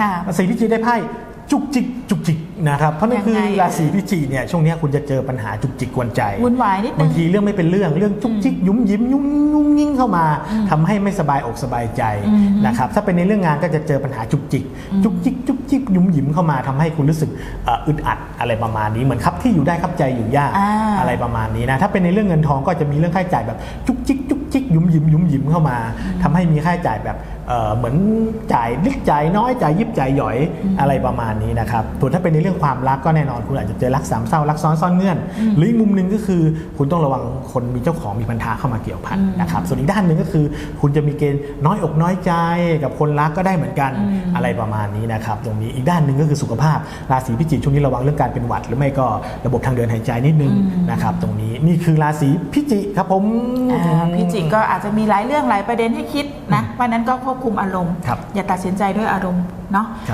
ค่ะราศีพิจิกได้ไพ่จุกจิกจุกจิกนะครับเพราะนั่นคือยังไงราศีพิจิกเนี่ยช่วงเนี้ยคุณจะเจอปัญหาจุกจิกกวนใจวุ่นวายนิดนึบางงทีเรื่องไม่เป็นเรื่องเรื่องจุกจิกยุ่มยิ้มยุ่งยุ่งยิ่งเข้ามาอืมทำให้ไม่สบายอกสบายใจอืมนะครับถ้าเป็นในเรื่องงานก็จะเจอปัญหาจุกจิก จุกจิกจุกจิกยุ่มยิ้มเข้ามาทำให้คุณรู้สึกเอ่ออึดอัดอะไรประมาณนี้เหมือนครับที่อยู่ได้ครับใจอยู่ยากอ่าอะไรประมาณนี้นะถ้าเป็นในเรื่องเงินทองก็จะมีเรื่องค่าใช้จ่ายแบบจุกจิกจุกจิกยุ่มยิ้มยุ่มยิ้มเข้ามาทำให้มีค่าใช้จ่ายแบบ เอ่อเหมือนจ่ายลิกจ่ายน้อยจ่ายยิบจ่ายหย่อยอะไรประมาณนี้นะครับส่วนถ้าเป็นในเรื่องความรักก็แน่นอน คุณอาจจะเจอรักสามเศร้ารักซ้อนซ่อนเงื่อน หรืออีกมุมหนึ่งก็คือ คุณต้องระวังคนมีเจ้าของมีปัญหาเข้ามาเกี่ยวพันอืมนะครับส่วนอีกด้านหนึ่งก็คือ คุณจะมีเกณฑ์น้อยอกน้อยใจกับคนรักก็ได้เหมือนกันอืมอะไรประมาณนี้นะครับตรงนี้อีกด้านหนึ่งก็คือสุขภาพราศีพิจิกช่วงนี้ระวังเรื่องการเป็นหวัด หรือไม่ก็ระบบทางเดินหายใจนิดนึงนะครับตรงนี้นี่คือราศีพิจิกครับผมอ่าพิจิกก็อาจจะมีหลายเรื่องหลายประเด็นให้คิดนะเพราะฉะนั้นก็ควบคุมอารมณ์ครับอย่าตัดสินใจด้วยอารมณ์เนาะ